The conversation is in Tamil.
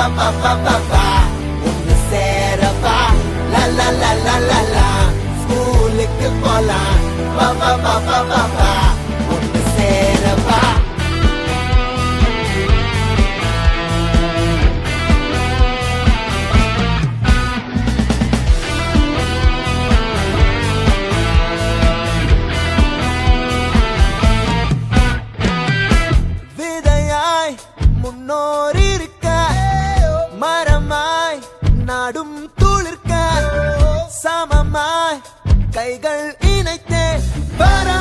வா வா வா வா வா ஒன்னு சேரவா லா லா லா லா லா லா ஸ்கூலுக்கு போலாம் வா வா வா வா வா வா ஒன்னு சேரவா விதையாய் முன்னோர் இருக்க மரமாய் நாடும் துளிர்க்க சமமாய் கைகள் இணைத்தே. வராய்